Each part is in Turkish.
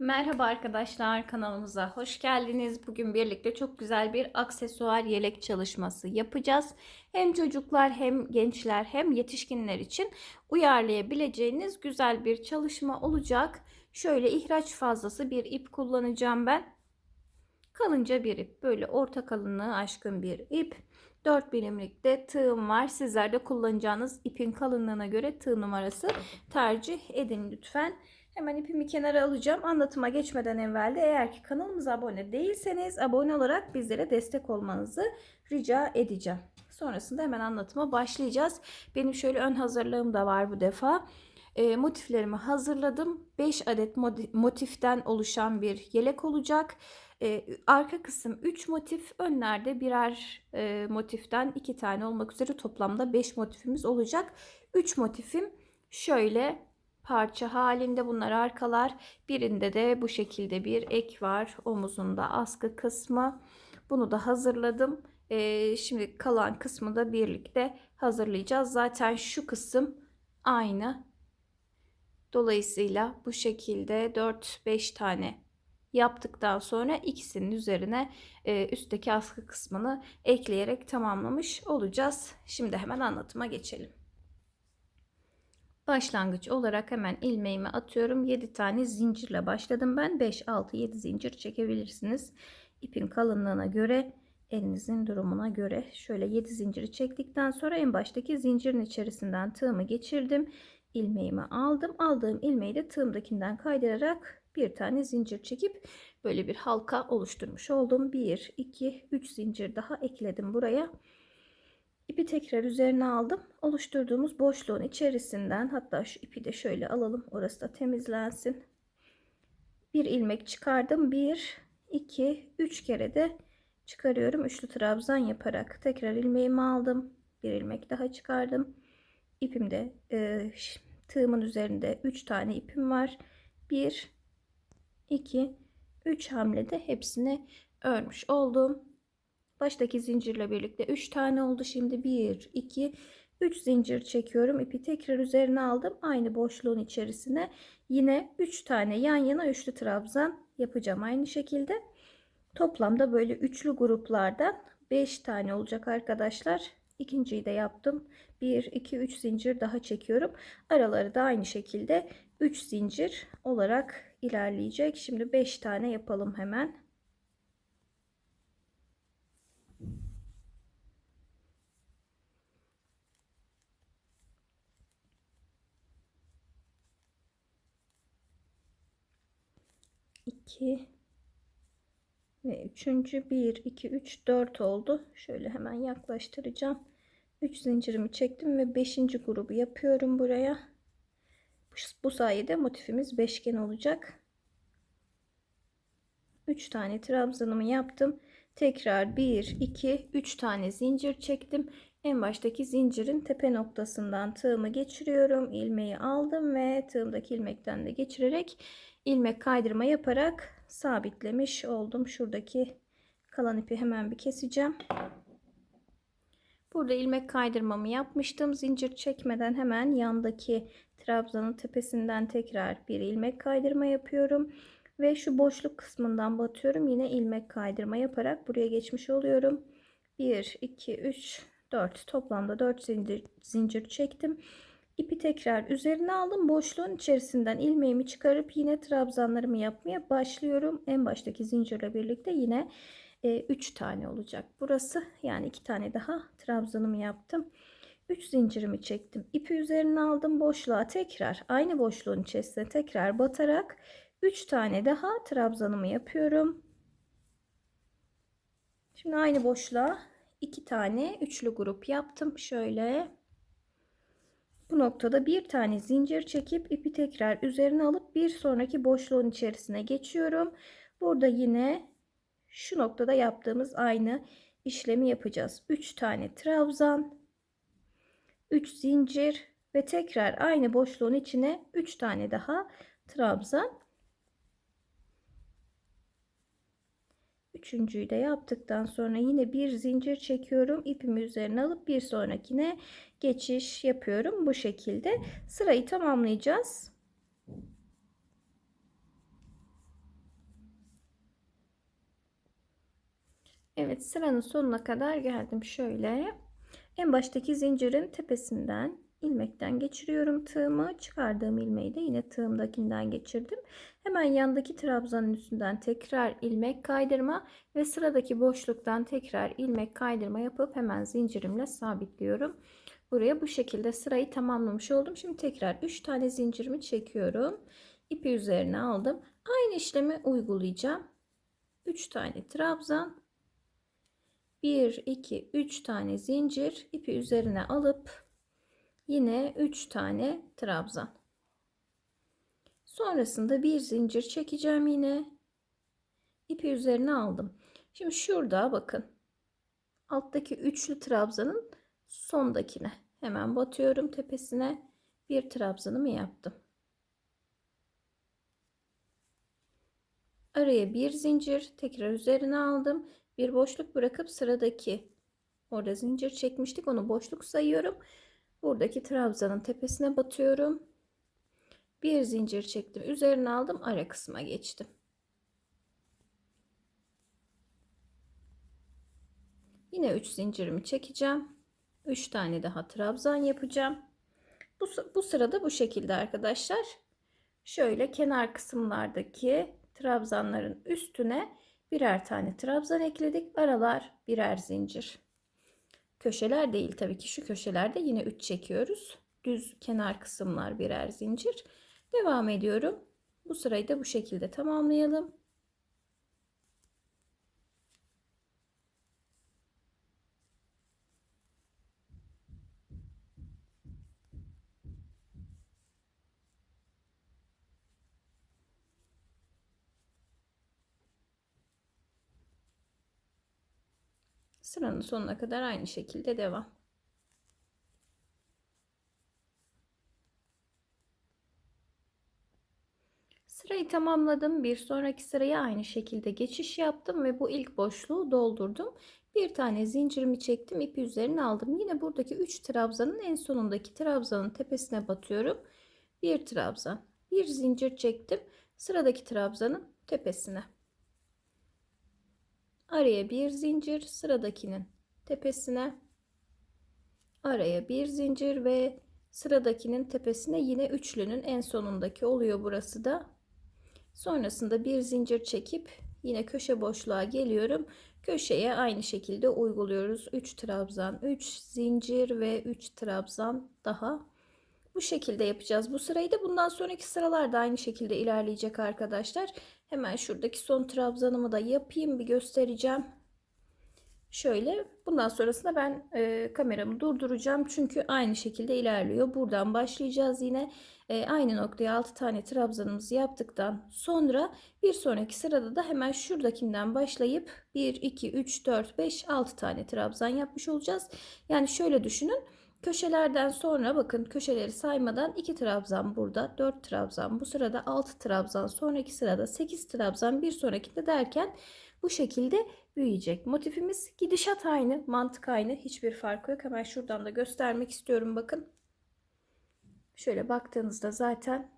Merhaba arkadaşlar kanalımıza hoş geldiniz. Bugün birlikte çok güzel bir aksesuar yelek çalışması yapacağız. Hem çocuklar hem gençler hem yetişkinler için uyarlayabileceğiniz güzel bir çalışma olacak. Şöyle ihraç fazlası bir ip kullanacağım ben. Kalınca bir ip böyle orta kalınlığı aşkın bir ip. 4 birimlik de tığım var. Sizler de kullanacağınız ipin kalınlığına göre tığ numarası tercih edin lütfen. Hemen ipimi kenara alacağım. Anlatıma geçmeden evvel de eğer ki kanalımıza abone değilseniz abone olarak bizlere destek olmanızı rica edeceğim. Sonrasında hemen anlatıma başlayacağız. Benim şöyle ön hazırlığım da var bu defa. E, motiflerimi hazırladım. 5 adet motiften oluşan bir yelek olacak. E, arka kısım 3 motif, önlerde birer e, motiften 2 tane olmak üzere toplamda 5 motifimiz olacak. 3 motifim şöyle parça halinde bunlar arkalar. Birinde de bu şekilde bir ek var. Omuzunda askı kısmı. Bunu da hazırladım. Ee, şimdi kalan kısmı da birlikte hazırlayacağız. Zaten şu kısım aynı. Dolayısıyla bu şekilde 4-5 tane yaptıktan sonra ikisinin üzerine e, üstteki askı kısmını ekleyerek tamamlamış olacağız. Şimdi hemen anlatıma geçelim. Başlangıç olarak hemen ilmeğimi atıyorum. 7 tane zincirle başladım ben. 5, 6, 7 zincir çekebilirsiniz. İpin kalınlığına göre elinizin durumuna göre şöyle 7 zinciri çektikten sonra en baştaki zincirin içerisinden tığımı geçirdim. ilmeğimi aldım. Aldığım ilmeği de tığımdakinden kaydırarak bir tane zincir çekip böyle bir halka oluşturmuş oldum. 1, 2, 3 zincir daha ekledim buraya. İpi tekrar üzerine aldım. Oluşturduğumuz boşluğun içerisinden hatta şu ipi de şöyle alalım. Orası da temizlensin. Bir ilmek çıkardım. Bir, iki, üç kere de çıkarıyorum. Üçlü trabzan yaparak tekrar ilmeğimi aldım. Bir ilmek daha çıkardım. İpimde e, tığımın üzerinde üç tane ipim var. Bir, iki, üç hamlede hepsini örmüş oldum. Baştaki zincirle birlikte 3 tane oldu. Şimdi 1, 2, 3 zincir çekiyorum. İpi tekrar üzerine aldım. Aynı boşluğun içerisine yine 3 tane yan yana üçlü trabzan yapacağım. Aynı şekilde toplamda böyle üçlü gruplardan 5 tane olacak arkadaşlar. İkinciyi de yaptım. 1, 2, 3 zincir daha çekiyorum. Araları da aynı şekilde 3 zincir olarak ilerleyecek. Şimdi 5 tane yapalım hemen. 2 ve üçüncü 1 2 3 4 oldu. Şöyle hemen yaklaştıracağım. 3 zincirimi çektim ve 5. grubu yapıyorum buraya. Bu sayede motifimiz beşgen olacak. 3 tane trabzanımı yaptım. Tekrar 1 2 3 tane zincir çektim. En baştaki zincirin tepe noktasından tığımı geçiriyorum. ilmeği aldım ve tığımdaki ilmekten de geçirerek ilmek kaydırma yaparak sabitlemiş oldum. Şuradaki kalan ipi hemen bir keseceğim. Burada ilmek kaydırmamı yapmıştım. Zincir çekmeden hemen yandaki trabzanın tepesinden tekrar bir ilmek kaydırma yapıyorum. Ve şu boşluk kısmından batıyorum. Yine ilmek kaydırma yaparak buraya geçmiş oluyorum. 1, 2, 3, 4 toplamda 4 zincir, zincir çektim. İpi tekrar üzerine aldım. Boşluğun içerisinden ilmeğimi çıkarıp yine trabzanlarımı yapmaya başlıyorum. En baştaki zincirle birlikte yine 3 e, tane olacak burası. Yani 2 tane daha trabzanımı yaptım. 3 zincirimi çektim. İpi üzerine aldım. Boşluğa tekrar aynı boşluğun içerisine tekrar batarak 3 tane daha trabzanımı yapıyorum. Şimdi aynı boşluğa 2 tane üçlü grup yaptım. Şöyle bu noktada bir tane zincir çekip ipi tekrar üzerine alıp bir sonraki boşluğun içerisine geçiyorum. Burada yine şu noktada yaptığımız aynı işlemi yapacağız. 3 tane trabzan, 3 zincir ve tekrar aynı boşluğun içine 3 tane daha trabzan. Üçüncüyü de yaptıktan sonra yine bir zincir çekiyorum. ipimi üzerine alıp bir sonrakine geçiş yapıyorum bu şekilde. Sırayı tamamlayacağız. Evet sıranın sonuna kadar geldim şöyle. En baştaki zincirin tepesinden ilmekten geçiriyorum tığımı. Çıkardığım ilmeği de yine tığımdakinden geçirdim. Hemen yandaki trabzanın üstünden tekrar ilmek kaydırma ve sıradaki boşluktan tekrar ilmek kaydırma yapıp hemen zincirimle sabitliyorum. Buraya bu şekilde sırayı tamamlamış oldum. Şimdi tekrar 3 tane zincirimi çekiyorum. İpi üzerine aldım. Aynı işlemi uygulayacağım. 3 tane trabzan 1 2 3 tane zincir ipi üzerine alıp yine 3 tane trabzan sonrasında bir zincir çekeceğim yine ipi üzerine aldım şimdi şurada bakın alttaki üçlü trabzanın sondakine. Hemen batıyorum tepesine. Bir trabzanımı yaptım. Araya bir zincir tekrar üzerine aldım. Bir boşluk bırakıp sıradaki orada zincir çekmiştik onu boşluk sayıyorum. Buradaki trabzanın tepesine batıyorum. Bir zincir çektim üzerine aldım ara kısma geçtim. Yine 3 zincirimi çekeceğim 3 tane daha trabzan yapacağım bu, bu sırada bu şekilde arkadaşlar şöyle kenar kısımlardaki trabzanların üstüne birer tane trabzan ekledik. Aralar birer zincir. Köşeler değil tabii ki şu köşelerde yine 3 çekiyoruz. Düz kenar kısımlar birer zincir. Devam ediyorum. Bu sırayı da bu şekilde tamamlayalım. Sıranın sonuna kadar aynı şekilde devam. Sırayı tamamladım. Bir sonraki sıraya aynı şekilde geçiş yaptım ve bu ilk boşluğu doldurdum. Bir tane zincirimi çektim, ipi üzerine aldım. Yine buradaki 3 trabzanın en sonundaki trabzanın tepesine batıyorum. Bir trabzan, bir zincir çektim. Sıradaki trabzanın tepesine. Araya bir zincir sıradakinin tepesine. Araya bir zincir ve sıradakinin tepesine yine üçlünün en sonundaki oluyor burası da. Sonrasında bir zincir çekip yine köşe boşluğa geliyorum. Köşeye aynı şekilde uyguluyoruz. 3 trabzan, 3 zincir ve 3 trabzan daha. Bu şekilde yapacağız. Bu sırayı da bundan sonraki sıralarda aynı şekilde ilerleyecek arkadaşlar. Hemen şuradaki son trabzanımı da yapayım bir göstereceğim. Şöyle bundan sonrasında ben e, kameramı durduracağım. Çünkü aynı şekilde ilerliyor. Buradan başlayacağız yine. E, aynı noktaya 6 tane trabzanımızı yaptıktan sonra bir sonraki sırada da hemen şuradakinden başlayıp 1, 2, 3, 4, 5, 6 tane trabzan yapmış olacağız. Yani şöyle düşünün. Köşelerden sonra bakın köşeleri saymadan 2 trabzan burada, 4 trabzan bu sırada 6 trabzan, sonraki sırada 8 trabzan, bir sonrakinde derken bu şekilde büyüyecek. Motifimiz gidişat aynı, mantık aynı, hiçbir farkı yok. Hemen şuradan da göstermek istiyorum bakın. Şöyle baktığınızda zaten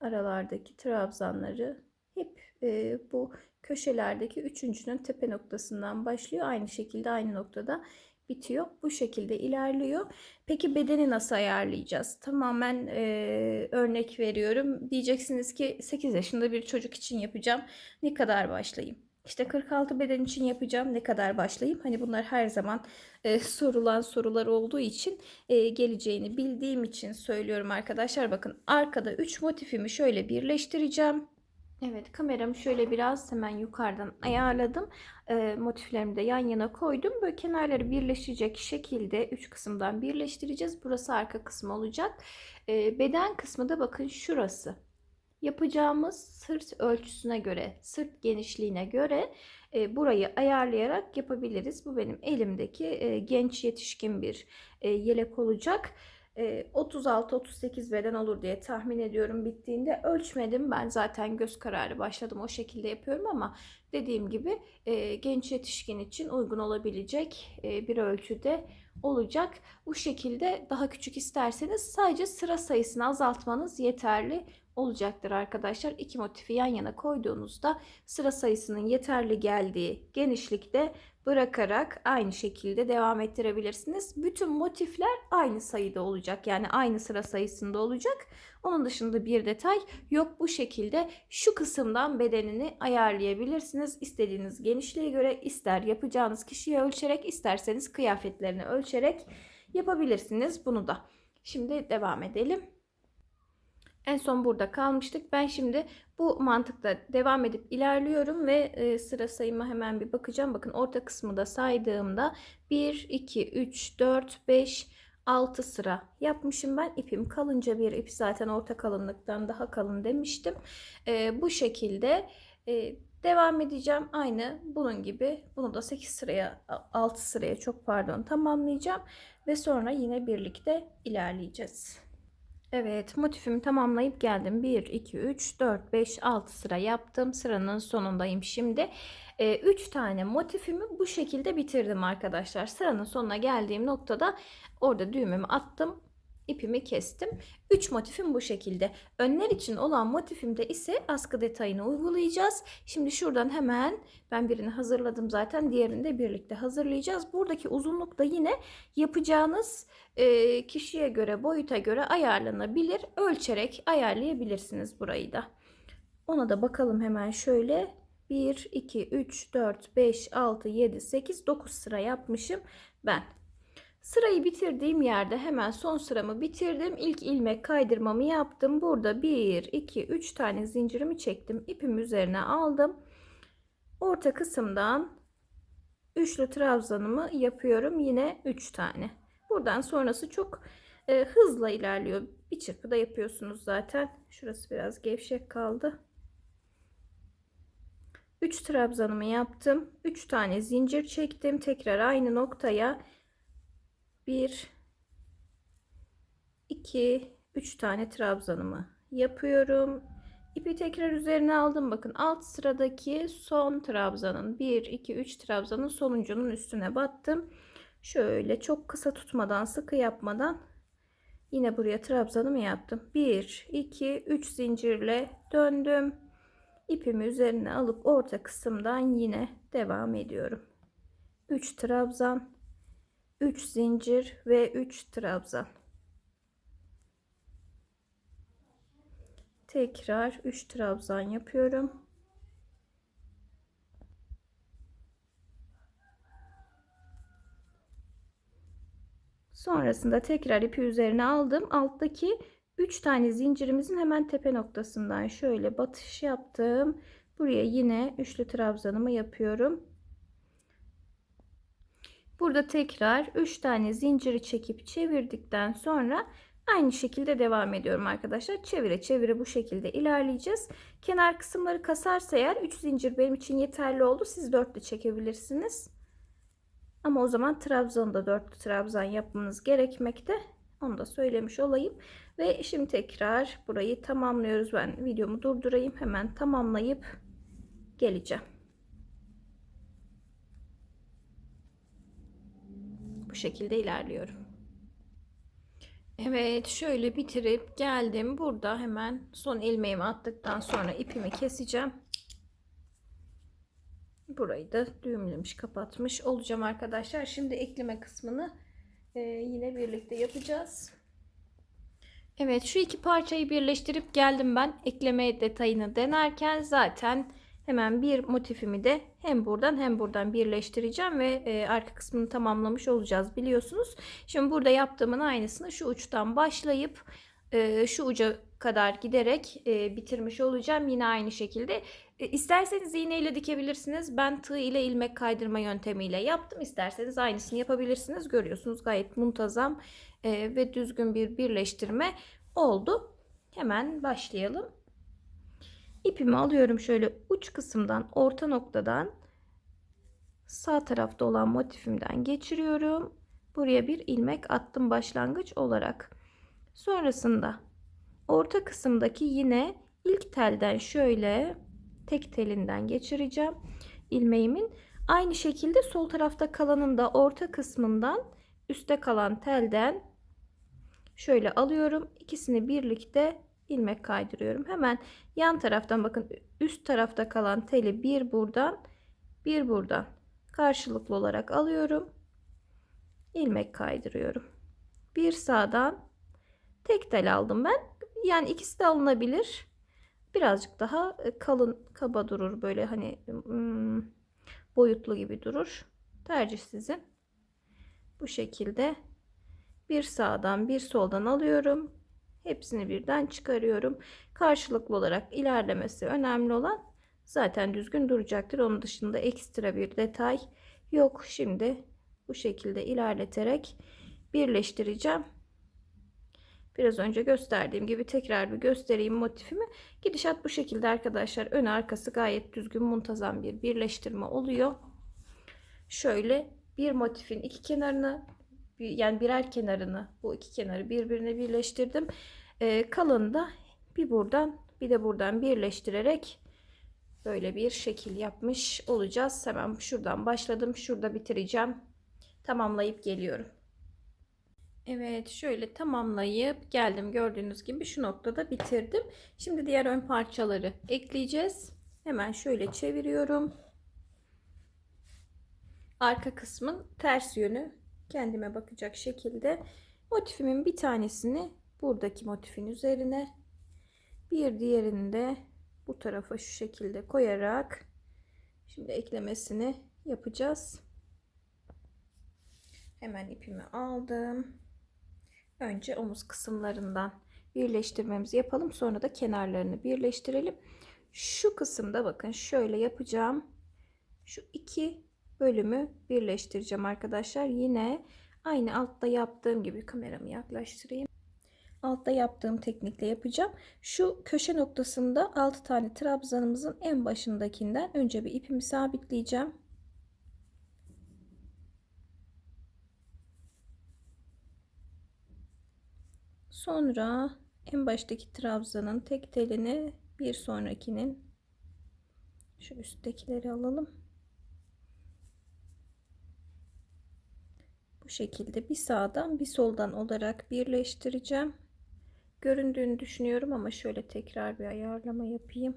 aralardaki trabzanları hep e, bu köşelerdeki üçüncünün tepe noktasından başlıyor. Aynı şekilde aynı noktada bitiyor. Bu şekilde ilerliyor. Peki bedeni nasıl ayarlayacağız? Tamamen e, örnek veriyorum. Diyeceksiniz ki 8 yaşında bir çocuk için yapacağım. Ne kadar başlayayım? İşte 46 beden için yapacağım. Ne kadar başlayayım? Hani bunlar her zaman e, sorulan sorular olduğu için e, geleceğini bildiğim için söylüyorum arkadaşlar. Bakın arkada 3 motifimi şöyle birleştireceğim. Evet kameramı şöyle biraz hemen yukarıdan ayarladım. E, motiflerimi de yan yana koydum. Böyle kenarları birleşecek şekilde 3 kısımdan birleştireceğiz. Burası arka kısmı olacak. E, beden kısmı da bakın şurası. Yapacağımız sırt ölçüsüne göre, sırt genişliğine göre e, burayı ayarlayarak yapabiliriz. Bu benim elimdeki e, genç yetişkin bir e, yelek olacak. 36-38 beden olur diye tahmin ediyorum bittiğinde. Ölçmedim ben zaten göz kararı başladım o şekilde yapıyorum ama dediğim gibi genç yetişkin için uygun olabilecek bir ölçüde olacak. Bu şekilde daha küçük isterseniz sadece sıra sayısını azaltmanız yeterli olacaktır arkadaşlar. İki motifi yan yana koyduğunuzda sıra sayısının yeterli geldiği genişlikte bırakarak aynı şekilde devam ettirebilirsiniz. Bütün motifler aynı sayıda olacak. Yani aynı sıra sayısında olacak. Onun dışında bir detay yok. Bu şekilde şu kısımdan bedenini ayarlayabilirsiniz. İstediğiniz genişliğe göre ister yapacağınız kişiye ölçerek isterseniz kıyafetlerini ölçerek yapabilirsiniz bunu da. Şimdi devam edelim. En son burada kalmıştık. Ben şimdi bu mantıkta devam edip ilerliyorum ve e, sıra sayıma hemen bir bakacağım. Bakın orta kısmı da saydığımda 1, 2, 3, 4, 5, 6 sıra yapmışım ben. İpim kalınca bir ip zaten orta kalınlıktan daha kalın demiştim. E, bu şekilde e, devam edeceğim. Aynı bunun gibi. Bunu da 8 sıraya 6 sıraya çok pardon tamamlayacağım. Ve sonra yine birlikte ilerleyeceğiz. Evet motifimi tamamlayıp geldim. 1, 2, 3, 4, 5, 6 sıra yaptım. Sıranın sonundayım şimdi. 3 ee, tane motifimi bu şekilde bitirdim arkadaşlar. Sıranın sonuna geldiğim noktada orada düğümümü attım ipimi kestim. 3 motifim bu şekilde. Önler için olan motifimde ise askı detayını uygulayacağız. Şimdi şuradan hemen ben birini hazırladım zaten. Diğerini de birlikte hazırlayacağız. Buradaki uzunluk da yine yapacağınız e, kişiye göre boyuta göre ayarlanabilir. Ölçerek ayarlayabilirsiniz burayı da. Ona da bakalım hemen şöyle. 1, 2, 3, 4, 5, 6, 7, 8, 9 sıra yapmışım ben. Sırayı bitirdiğim yerde hemen son sıramı bitirdim. İlk ilmek kaydırmamı yaptım. Burada 1, 2, 3 tane zincirimi çektim. İpim üzerine aldım. Orta kısımdan üçlü trabzanımı yapıyorum. Yine 3 tane. Buradan sonrası çok e, hızla ilerliyor. Bir çırpıda yapıyorsunuz zaten. Şurası biraz gevşek kaldı. 3 trabzanımı yaptım. 3 tane zincir çektim. Tekrar aynı noktaya 1 2 3 tane trabzanımı yapıyorum. İpi tekrar üzerine aldım. Bakın alt sıradaki son trabzanın 1 2 3 trabzanın sonuncunun üstüne battım. Şöyle çok kısa tutmadan, sıkı yapmadan yine buraya trabzanımı yaptım. 1 2 3 zincirle döndüm. İpimi üzerine alıp orta kısımdan yine devam ediyorum. 3 trabzan 3 zincir ve 3 trabzan. Tekrar 3 trabzan yapıyorum. Sonrasında tekrar ipi üzerine aldım. Alttaki 3 tane zincirimizin hemen tepe noktasından şöyle batış yaptım. Buraya yine üçlü trabzanımı yapıyorum. Burada tekrar 3 tane zinciri çekip çevirdikten sonra aynı şekilde devam ediyorum arkadaşlar. Çevire çevire bu şekilde ilerleyeceğiz. Kenar kısımları kasarsa eğer 3 zincir benim için yeterli oldu. Siz 4 de çekebilirsiniz. Ama o zaman trabzanı 4 trabzan yapmanız gerekmekte. Onu da söylemiş olayım. Ve şimdi tekrar burayı tamamlıyoruz. Ben videomu durdurayım. Hemen tamamlayıp geleceğim. Bu şekilde ilerliyorum. Evet şöyle bitirip geldim. Burada hemen son ilmeğimi attıktan sonra ipimi keseceğim. Burayı da düğümlemiş kapatmış olacağım arkadaşlar. Şimdi ekleme kısmını e, yine birlikte yapacağız. Evet şu iki parçayı birleştirip geldim ben. Ekleme detayını denerken zaten Hemen bir motifimi de hem buradan hem buradan birleştireceğim ve e, arka kısmını tamamlamış olacağız biliyorsunuz. Şimdi burada yaptığımın aynısını şu uçtan başlayıp e, şu uca kadar giderek e, bitirmiş olacağım. Yine aynı şekilde. E, isterseniz iğneyle dikebilirsiniz. Ben tığ ile ilmek kaydırma yöntemiyle yaptım. İsterseniz aynısını yapabilirsiniz. Görüyorsunuz gayet muntazam e, ve düzgün bir birleştirme oldu. Hemen başlayalım. İpimi alıyorum şöyle uç kısımdan orta noktadan sağ tarafta olan motifimden geçiriyorum. Buraya bir ilmek attım başlangıç olarak. Sonrasında orta kısımdaki yine ilk telden şöyle tek telinden geçireceğim ilmeğimin. Aynı şekilde sol tarafta kalanın da orta kısmından üstte kalan telden şöyle alıyorum. İkisini birlikte ilmek kaydırıyorum. Hemen yan taraftan bakın üst tarafta kalan teli bir buradan bir buradan karşılıklı olarak alıyorum. ilmek kaydırıyorum. Bir sağdan tek tel aldım ben. Yani ikisi de alınabilir. Birazcık daha e, kalın kaba durur böyle hani hmm, boyutlu gibi durur. Tercih sizin. Bu şekilde bir sağdan bir soldan alıyorum. Hepsini birden çıkarıyorum. Karşılıklı olarak ilerlemesi önemli olan zaten düzgün duracaktır. Onun dışında ekstra bir detay yok. Şimdi bu şekilde ilerleterek birleştireceğim. Biraz önce gösterdiğim gibi tekrar bir göstereyim motifimi. Gidişat bu şekilde arkadaşlar. Ön arkası gayet düzgün muntazam bir birleştirme oluyor. Şöyle bir motifin iki kenarını yani birer kenarını bu iki kenarı birbirine birleştirdim. Ee, kalın da bir buradan bir de buradan birleştirerek böyle bir şekil yapmış olacağız. Hemen şuradan başladım. Şurada bitireceğim. Tamamlayıp geliyorum. Evet şöyle tamamlayıp geldim gördüğünüz gibi şu noktada bitirdim. Şimdi diğer ön parçaları ekleyeceğiz. Hemen şöyle çeviriyorum. Arka kısmın ters yönü kendime bakacak şekilde motifimin bir tanesini buradaki motifin üzerine bir diğerini de bu tarafa şu şekilde koyarak şimdi eklemesini yapacağız. Hemen ipimi aldım. Önce omuz kısımlarından birleştirmemizi yapalım. Sonra da kenarlarını birleştirelim. Şu kısımda bakın şöyle yapacağım. Şu iki bölümü birleştireceğim arkadaşlar. Yine aynı altta yaptığım gibi kameramı yaklaştırayım. Altta yaptığım teknikle yapacağım. Şu köşe noktasında 6 tane trabzanımızın en başındakinden önce bir ipimi sabitleyeceğim. Sonra en baştaki trabzanın tek telini bir sonrakinin şu üsttekileri alalım. Bu şekilde bir sağdan bir soldan olarak birleştireceğim. Göründüğünü düşünüyorum ama şöyle tekrar bir ayarlama yapayım.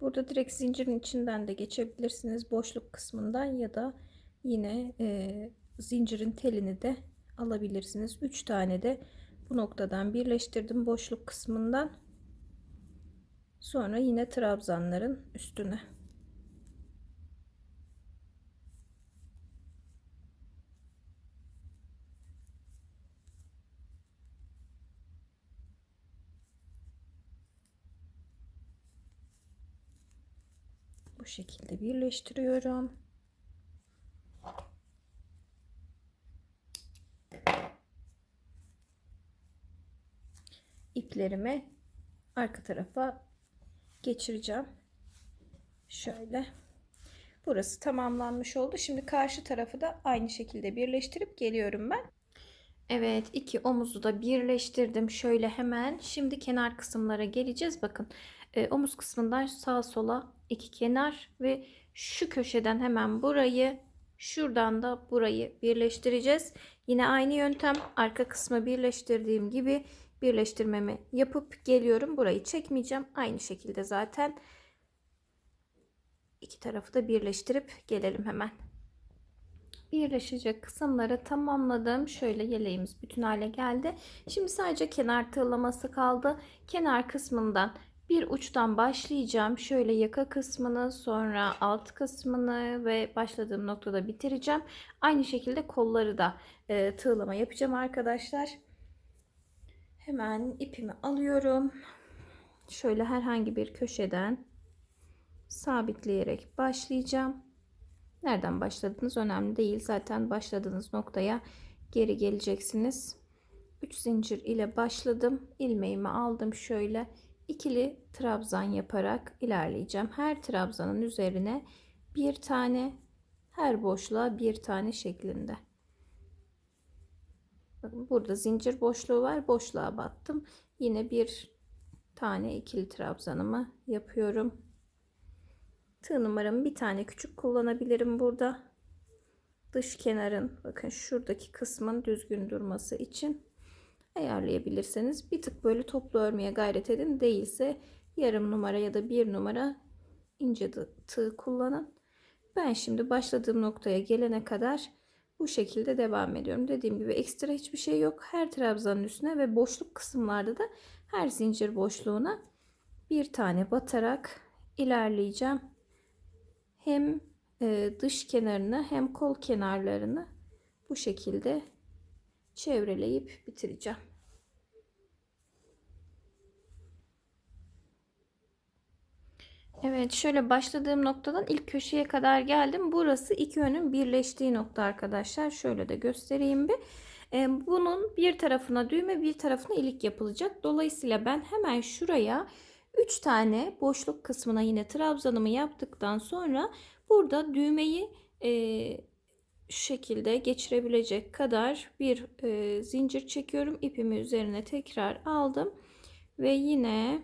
Burada direkt zincirin içinden de geçebilirsiniz boşluk kısmından ya da yine e, zincirin telini de alabilirsiniz. 3 tane de bu noktadan birleştirdim boşluk kısmından. Sonra yine trabzanların üstüne. Şekilde birleştiriyorum. iplerimi arka tarafa geçireceğim. Şöyle. Burası tamamlanmış oldu. Şimdi karşı tarafı da aynı şekilde birleştirip geliyorum ben. Evet iki omuzu da birleştirdim. Şöyle hemen şimdi kenar kısımlara geleceğiz. Bakın e, omuz kısmından sağa sola iki kenar ve şu köşeden hemen burayı şuradan da burayı birleştireceğiz. Yine aynı yöntem arka kısmı birleştirdiğim gibi birleştirmemi yapıp geliyorum. Burayı çekmeyeceğim. Aynı şekilde zaten iki tarafı da birleştirip gelelim hemen. Birleşecek kısımları tamamladım. Şöyle yeleğimiz bütün hale geldi. Şimdi sadece kenar tığlaması kaldı. Kenar kısmından bir uçtan başlayacağım. Şöyle yaka kısmını sonra alt kısmını ve başladığım noktada bitireceğim. Aynı şekilde kolları da e, tığlama yapacağım arkadaşlar. Hemen ipimi alıyorum. Şöyle herhangi bir köşeden sabitleyerek başlayacağım. Nereden başladınız önemli değil. Zaten başladığınız noktaya geri geleceksiniz. 3 zincir ile başladım. ilmeğimi aldım şöyle ikili trabzan yaparak ilerleyeceğim. Her trabzanın üzerine bir tane her boşluğa bir tane şeklinde. Burada zincir boşluğu var. Boşluğa battım. Yine bir tane ikili trabzanımı yapıyorum. Tığ numaramı bir tane küçük kullanabilirim burada. dış kenarın bakın şuradaki kısmın düzgün durması için ayarlayabilirsiniz. Bir tık böyle toplu örmeye gayret edin. Değilse yarım numara ya da bir numara ince tığ kullanın. Ben şimdi başladığım noktaya gelene kadar bu şekilde devam ediyorum. Dediğim gibi ekstra hiçbir şey yok. Her trabzanın üstüne ve boşluk kısımlarda da her zincir boşluğuna bir tane batarak ilerleyeceğim. Hem e, dış kenarını hem kol kenarlarını bu şekilde çevreleyip bitireceğim. Evet şöyle başladığım noktadan ilk köşeye kadar geldim. Burası iki önün birleştiği nokta arkadaşlar. Şöyle de göstereyim bir. Ee, bunun bir tarafına düğme bir tarafına ilik yapılacak. Dolayısıyla ben hemen şuraya 3 tane boşluk kısmına yine trabzanımı yaptıktan sonra burada düğmeyi e, şekilde geçirebilecek kadar bir e, zincir çekiyorum. İpimi üzerine tekrar aldım ve yine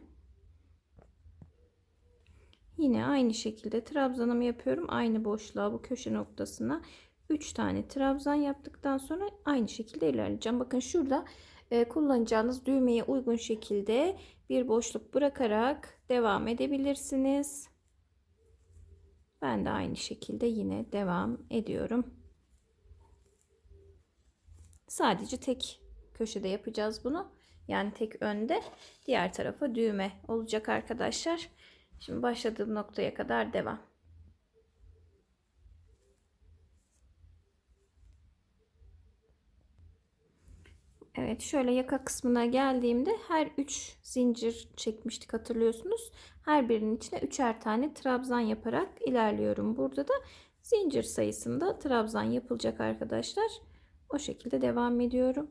Yine aynı şekilde trabzanımı yapıyorum. Aynı boşluğa bu köşe noktasına 3 tane trabzan yaptıktan sonra aynı şekilde ilerleyeceğim. Bakın şurada e, kullanacağınız düğmeye uygun şekilde bir boşluk bırakarak devam edebilirsiniz. Ben de aynı şekilde yine devam ediyorum. Sadece tek köşede yapacağız bunu. Yani tek önde. Diğer tarafa düğme olacak arkadaşlar. Şimdi başladığım noktaya kadar devam. Evet şöyle yaka kısmına geldiğimde her 3 zincir çekmiştik hatırlıyorsunuz. Her birinin içine üçer tane trabzan yaparak ilerliyorum. Burada da zincir sayısında trabzan yapılacak arkadaşlar. O şekilde devam ediyorum.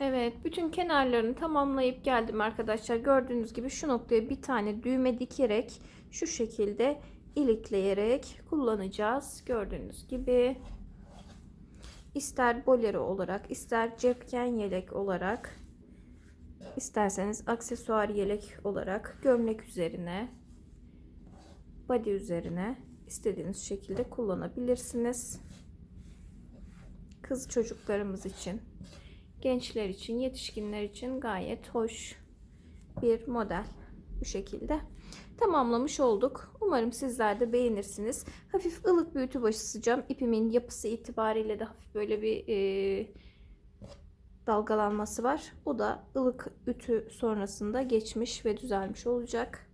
Evet, bütün kenarlarını tamamlayıp geldim arkadaşlar. Gördüğünüz gibi şu noktaya bir tane düğme dikerek şu şekilde ilikleyerek kullanacağız. Gördüğünüz gibi ister bolero olarak, ister cepken yelek olarak, isterseniz aksesuar yelek olarak gömlek üzerine, body üzerine istediğiniz şekilde kullanabilirsiniz. Kız çocuklarımız için gençler için, yetişkinler için gayet hoş bir model. Bu şekilde tamamlamış olduk. Umarım sizler de beğenirsiniz. Hafif ılık bir ütü başı sıcağım. İpimin yapısı itibariyle de hafif böyle bir e, dalgalanması var. O da ılık ütü sonrasında geçmiş ve düzelmiş olacak.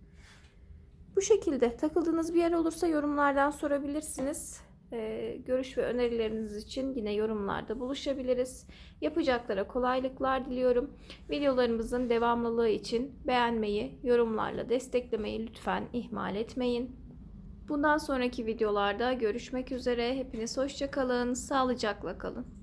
Bu şekilde takıldığınız bir yer olursa yorumlardan sorabilirsiniz. Ee, görüş ve önerileriniz için yine yorumlarda buluşabiliriz. Yapacaklara kolaylıklar diliyorum. Videolarımızın devamlılığı için beğenmeyi, yorumlarla desteklemeyi lütfen ihmal etmeyin. Bundan sonraki videolarda görüşmek üzere. Hepiniz hoşçakalın, sağlıcakla kalın.